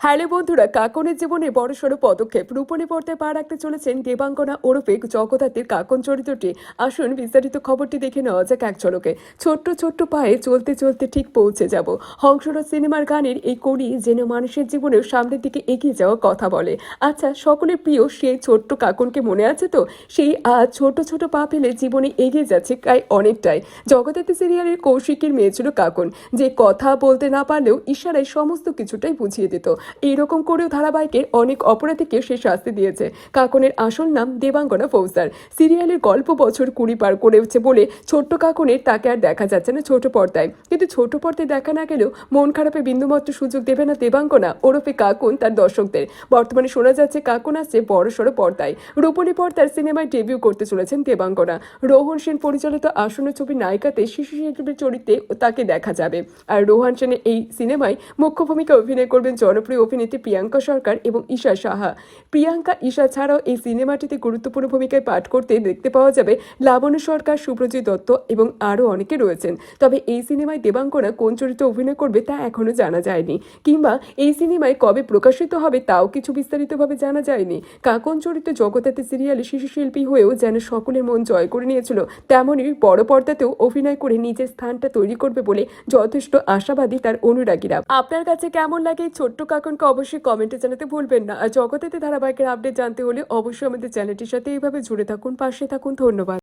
Hello বন্ধুরা, কাকনের জীবনে বড়সড় পদক্ষেপ। রূপণী পর্দায় পা রাখতে চলেছেন দেবাঙ্গনা ওরফে জগদ্ধাত্রীর কাকন চরিত্রটি। আসুন বিস্তারিত খবরটি দেখে নেওয়া যাক এক ঝলকে। ছোট্ট ছোট্ট পায়ে চলতে চলতে ঠিক পৌঁছে যাব। হংসরাজ সিনেমার গানের এই কড়ি যেন মানুষের জীবনেও সামনের দিকে এগিয়ে যাওয়ার কথা বলে। আচ্ছা সকলের প্রিয় সেই ছোট্ট কাকনকে মনে আছে তো? সেই আজ ছোট ছোট পা ফেলে জীবনে এগিয়ে যাচ্ছে প্রায় অনেকটাই। জগদ্ধাত্রী সিরিয়ালের কৌশিকের মেয়ে ছিল কাকন। যে কথা বলতে না পারলেও ইশারায় সমস্ত কিছুটাই বুঝিয়ে দিত। এইরকম করেও ধারাবাহিকের অনেক অপরাধীকে সে শাস্তি দিয়েছে। কাকনের আসল নাম দেবাঙ্গনা ফৌজদার। সিরিয়ালের গল্প বছর কুড়ি পার করেছে বলে ছোট্ট কাকনের তাকে আর দেখা যাচ্ছে না ছোট পর্দায়। কিন্তু ছোট পর্দায় দেখা না গেলেও মন খারাপে বিন্দুমাত্র সুযোগ দেবে না দেবাঙ্গনা, ওরফে কাকুন তার দর্শকদের। বর্তমানে শোনা যাচ্ছে কাকুন আসছে বড় সড়ো পর্দায়। রূপলী পর্দার সিনেমায় ডেবিউ করতে চলেছেন দেবাঙ্গনা। রোহন সেন পরিচালিত আসন্ন ছবির নায়িকাতে শিশু শিল্পীর চরিত্রে তাকে দেখা যাবে। আর রোহান সেনের এই সিনেমায় মুখ্য ভূমিকা অভিনয় করবেন জনপ্রিয় অভিনেত্রী প্রিয়াঙ্কা সরকার এবং ঈশা সাহা। প্রিয়াঙ্কা, ঈশা ছাড়াও এই সিনেমাটিতে গুরুত্বপূর্ণ ভূমিকায় পাঠ করতে দেখতে পাওয়া যাবে লাবণ্য সরকার সুপ্রজিৎ দত্ত এবং আরও অনেকে রয়েছেন। তবে এই সিনেমায় দেবাঙ্গনা কোন চরিত্রে অভিনয় করবে তা এখনও জানা যায়নি। কিংবা এই সিনেমায় কবে প্রকাশিত হবে তাও কিছু বিস্তারিতভাবে জানা যায়নি। কাকন চরিত্র জগতাতে সিরিয়ালে শিশু শিল্পী হয়েও যেন সকলের মন জয় করে নিয়েছিল, তেমনই বড় পর্দাতেও অভিনয় করে নিজের স্থানটা তৈরি করবে বলে যথেষ্ট আশাবাদী তার অনুরাগীরা। আপনার কাছে কেমন লাগে ছোট্ট কাকনকে অবশ্যই কমেন্টে জানাতে ভুলবেন না। আর জগতেতে ধারাবাহিকের আপডেট জানতে হলে অবশ্যই আমাদের চ্যানেলটির সাথে এইভাবে জুড়ে থাকুন, পাশে থাকুন। ধন্যবাদ।